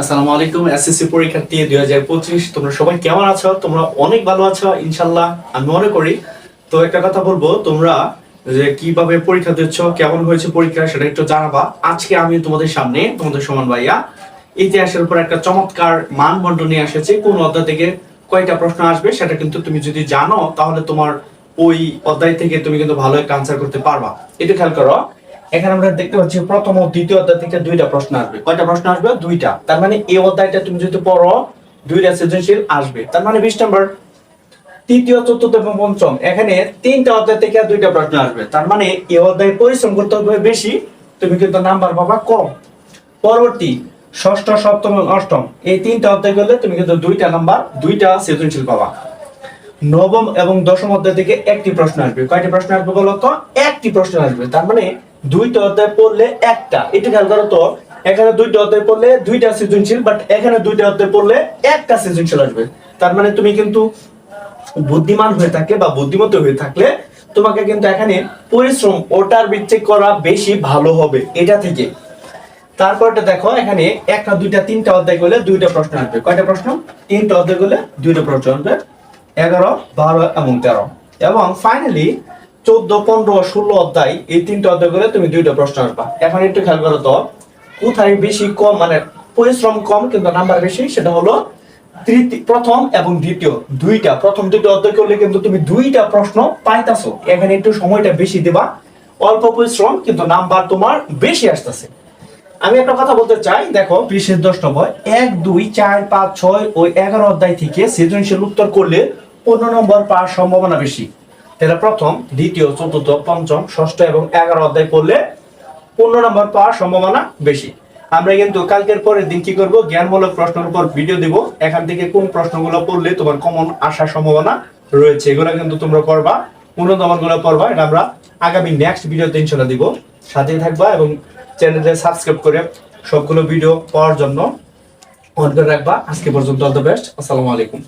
আসসালামু আলাইকুম এসএসসি পরীক্ষার্থী দুই হাজার পঁচিশ। তোমরা সবাই কেমন আছো? তোমরা অনেক ভালো আছো ইনশাল্লাহ আমি মনে করি। তো একটা কথা বলব, তোমরা যে কীভাবে পরীক্ষা দিচ্ছ, কেমন হয়েছে পরীক্ষা, সেটা একটু জানাবা। আজকে আমি তোমাদের সামনে, তোমাদের সমান ভাইয়া, ইতিহাসের উপর একটা চমৎকার মানদণ্ড নিয়ে এসেছি। কোন অধ্যায় থেকে কয়টা প্রশ্ন আসবে, সেটা কিন্তু তুমি যদি জানো, তাহলে তোমার ওই অধ্যায় থেকে তুমি কিন্তু ভালো একটা আনসার করতে পারবা। এটা খেয়াল করো এখানে আমরা দেখতে পাচ্ছি প্রথম ও দ্বিতীয় অধ্যায় থেকে দুইটা প্রশ্ন আসবে। কয়টা প্রশ্ন আসবে? দুইটা। তার মানে এই অধ্যায়টা তুমি যদি পড়ো, দুইটা সৃজনশীল আসবে। তার মানে বিশ নম্বর, তৃতীয়, চতুর্থ এবং পঞ্চম, এখানে তিনটা অধ্যায় থেকে দুইটা প্রশ্ন আসবে। তার মানে এই অধ্যায়ে পরিশ্রম করতে হবে বেশি, তুমি কিন্তু নাম্বার পাবা কম। পরবর্তী, ষষ্ঠ, সপ্তম এবং অষ্টম, এই তিনটা অধ্যায় করলে তুমি কিন্তু দুইটা নাম্বার, দুইটা সৃজনশীল পাবা। নবম এবং দশম অধ্যায় থেকে একটি প্রশ্ন আসবে। কয়টি প্রশ্ন আসবে বলো তো? একটি প্রশ্ন আসবে। তার মানে দুইটা অধ্যায় পড়লে একটা। একটু খেয়াল করো তো, এখানে দুইটা অধ্যায় পড়লে দুইটা সৃজনশীল বাট এখানে দুইটা অধ্যায় পড়লে একটা সৃজনশীল আসবে। তার মানে তুমি কিন্তু বুদ্ধিমান হয়ে থাকে বা বুদ্ধিমতী হয়ে থাকলে তোমাকে কিন্তু এখানে পরিশ্রম, ওটার ভিত্তি করা বেশি ভালো হবে, এটা থেকে। তারপরটা দেখো, এখানে একটা, দুইটা, তিনটা অধ্যায় করলে দুইটা প্রশ্ন আসবে। কয়টা প্রশ্ন? তিনটা অধ্যায় করলে দুইটা প্রশ্ন আসবে। এগারো, বারো এবং তেরো। এবং ফাইনালি চোদ্দ, পনেরো, ষোলো অধ্যায় এই তিনটা অধ্যায় করলে তুমি দুইটা প্রশ্ন আসবা। এখন একটু খেয়াল করো তো, কোথায় বেশি কম মানে পরিশ্রম কম কিন্তু নাম্বার বেশি, সেটা হলো তৃতীয় প্রথম এবং দ্বিতীয়, দুইটা। প্রথম দুইটা অধ্যায় করলে কিন্তু তুমি দুইটা প্রশ্ন পাইতাছো। এখানে একটু সময়টা বেশি দেবা। অল্প পরিশ্রম, কিন্তু নাম্বার তোমার বেশি আসতেছে। আমি একটা কথা বলতে চাই, দেখো, বিশেষ দশ নম্বর, এক, দুই, চার, পাঁচ, ছয় ওই এগারো অধ্যায় থেকে সৃজনশীল উত্তর করলে পনেরো নম্বর পাওয়ার সম্ভাবনা বেশি। তাহলে প্রথম, দ্বিতীয়, চতুর্থ, পঞ্চম, ষষ্ঠ এবং এগারো অধ্যায় করলে পনেরো নম্বর পাওয়ার সম্ভাবনা বেশি। আমরা কিন্তু কালকের পরের দিন কি করব? জ্ঞানমূলক প্রশ্নের উপর ভিডিও দিব। এখান থেকে কোন প্রশ্নগুলো পড়লে তোমার কমন আসার সম্ভাবনা রয়েছে, এগুলো কিন্তু তোমরা পড়বা নম্বরগুলো পড়বা, এটা আমরা আগামী নেক্সট ভিডিও ভিডিওতে ইনশাল্লাহ দিব। সাথেই থাকবা এবং চ্যানেলে সাবস্ক্রাইব করে সবগুলো ভিডিও পাওয়ার জন্য অন করে রাখবা। আজকে পর্যন্ত অল দ্য বেস্ট আসসালামু আলাইকুম।